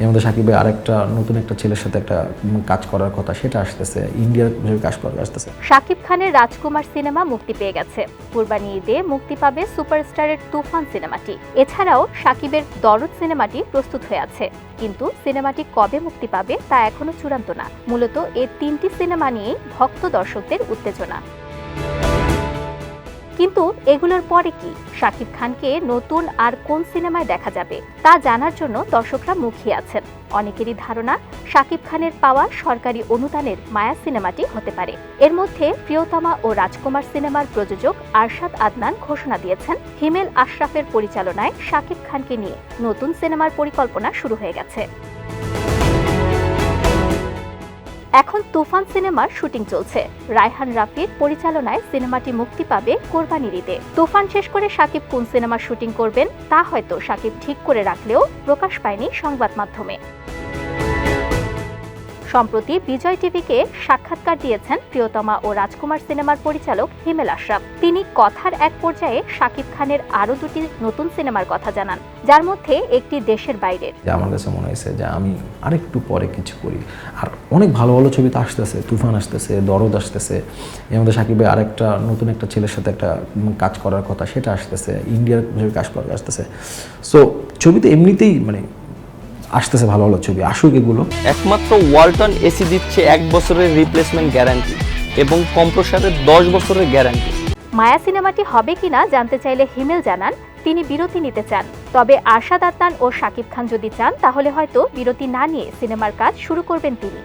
এর মধ্যে সাকিবের আরেকটা, নতুন একটা ছেলের সাথে একটা কাজ করার কথা, সেটা আসতেছে। ইন্ডিয়ার কাজ করার আসতেছে। শাকিব খানের রাজকুমার সিনেমা মুক্তি পেয়ে গেছে। কুরবানি ঈদে মুক্তি পাবে সুপারস্টারের তুফান সিনেমাটি। এছাড়াও সাকিবের দরদ সিনেমাটি প্রস্তুত হয়ে আছে। কিন্তু সিনেমাটি কবে মুক্তি পাবে তা এখনও চূড়ান্ত না। মূলত এই তিনটি সিনেমা নিয়েই ভক্ত দর্শকদের উত্তেজনা। কিন্তু এগুলোর পরে কি? শাকিব খানকে নতুন আর কোন সিনেমায় দেখা যাবে? তা জানার জন্য দর্শকরা মুখিয়ে আছেন। অনেকেরই ধারণা, শাকিব খানের পাওয়া সরকারি অনুদানের মায়া সিনেমাটি হতে পারে। এর মধ্যে প্রিয়তমা ও রাজকুমার সিনেমার প্রযোজক আরশাদ আদনান ঘোষণা দিয়েছেন, হিমেল আশরাফের পরিচালনায় শাকিব খানকে নিয়ে নতুন সিনেমার পরিকল্পনা শুরু হয়ে গেছে। এখন তুফান সিনেমার শুটিং চলছে। রায়হান রাফির পরিচালনায় সিনেমাটি মুক্তি পাবে কোরবানির ঈদে। তুফান শেষ করে সাকিব কোন সিনেমার শুটিং করবেন, তা হয়তো সাকিব ঠিক করে রাখলেও প্রকাশ পায়নি সংবাদ মাধ্যমে। সম্প্রতি বিজয় টিভিকে সাক্ষাৎকার দিয়েছেন প্রিয়তমা ও রাজকুমার সিনেমার পরিচালক হিমেল আশরাফ। তিনি কথার এক পর্যায়ে শাকিব খানের আরও দুটি নতুন সিনেমার কথা জানান, যার মধ্যে একটি দেশের বাইরের আমার কাছে মনে হয়েছে যে আমি আরেকটু পরে কিছু করি। আর অনেক ভালো ভালো ছবি তো আসতেছে, তুফান আসতেছে, দরদ আসতেছে। এর মধ্যে সাকিবের আরেকটা নতুন একটা ছেলের সাথে একটা কাজ করার কথা, সেটা আসতেছে, ইন্ডিয়ার কাজ করার আসতেছে। সো ছবিতে এমনিতেই মানে আসতেছে ভালো ভালো ছবি আসুক এগুলো। একমাত্র ওয়ালটন এসি দিচ্ছে এক বছরের রিপ্লেসমেন্ট গ্যারান্টি এবং কম্প্রসারের দশ বছরের গ্যারান্টি মায়া সিনেমাটি হবে কিনা জানতে চাইলে হিমেল জানান তিনি বিরতি নিতে চান। তবে আশাদ আদনান ও শাকিব খান যদি চান তাহলে হয়তো বিরতি না নিয়ে সিনেমার কাজ শুরু করবেন তিনি।